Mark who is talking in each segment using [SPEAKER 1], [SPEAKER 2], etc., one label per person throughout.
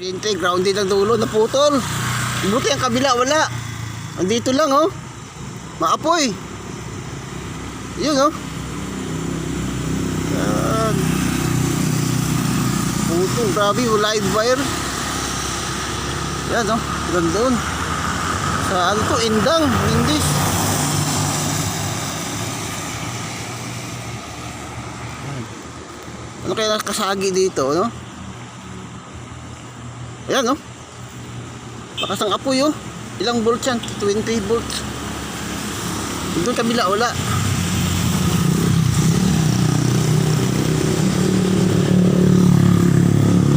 [SPEAKER 1] Kuryente, grounded ang dulo, naputol. Buti ang kabila, wala. Andito lang, oh. Maapoy. Yun, oh. Yan. Putol, grabe, live wire. Yan, oh. Gandun. Sa ano to, Indang. Yan. Ano kaya nakasagi dito, no? Ayan, oh. Lakas ng apoy, oh. Ilang volts yan? 20 volts. Doon kabila, wala.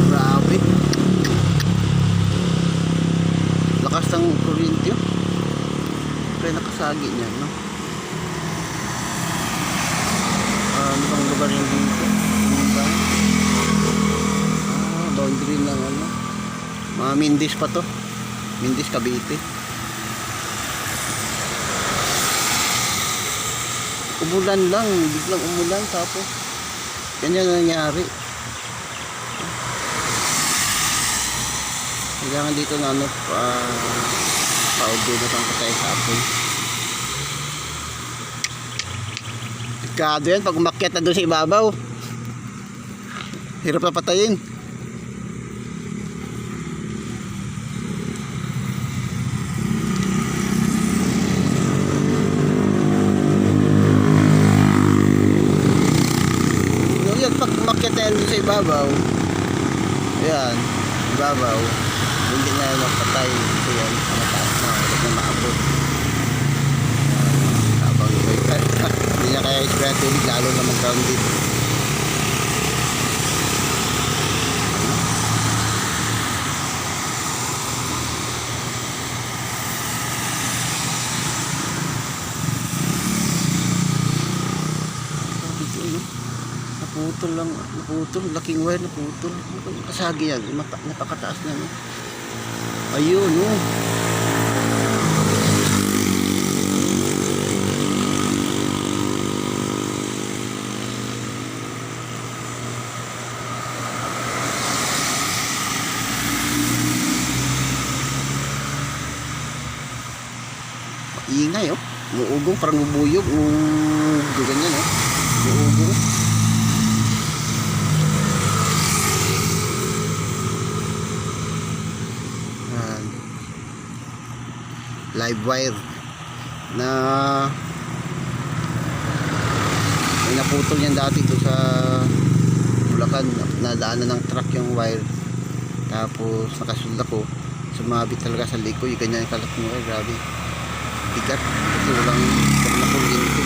[SPEAKER 1] Grabe. Lakas ng kuryente, oh. Kaya nakasagi niya, no? Ah, ano bang lugar yung dito? Ano ba? Ah, boundary lang, ano? Mga Mindis pa to. Mindis Cavite. Umulan lang, biglang umulan tapos ganyan na nangyari. Kailangan dito na ano, pa, pa-audio na pang patay sa apoy. Delikado yan pag umakyat na doon sa ibabaw. Hirap na patayin. Doon sa ibabaw, ayan, ibabaw, hindi na yan magpatay. Ito yan, sa mataas na, huwag na maabot. Habang hindi na kaya isprayan tubig, lalo na mag-grounded. Dito, Naputol lang, naputol, laking wire, naputol. Kasagi yan? Mata, napakataas na, no? Ayun, no? Ingay, oh. Umuugong, parang bubuyog. Umuugong, ganyan, oh. Umuugong. Live wire na may naputol yan dati doon sa Bulacan. Nadaanan ng truck yung wire. Tapos nakasulda ko sumabit talaga sa liko yung ganyan yung kalat mo. Eh grabe. Bigat. Kasi walang walang kuryente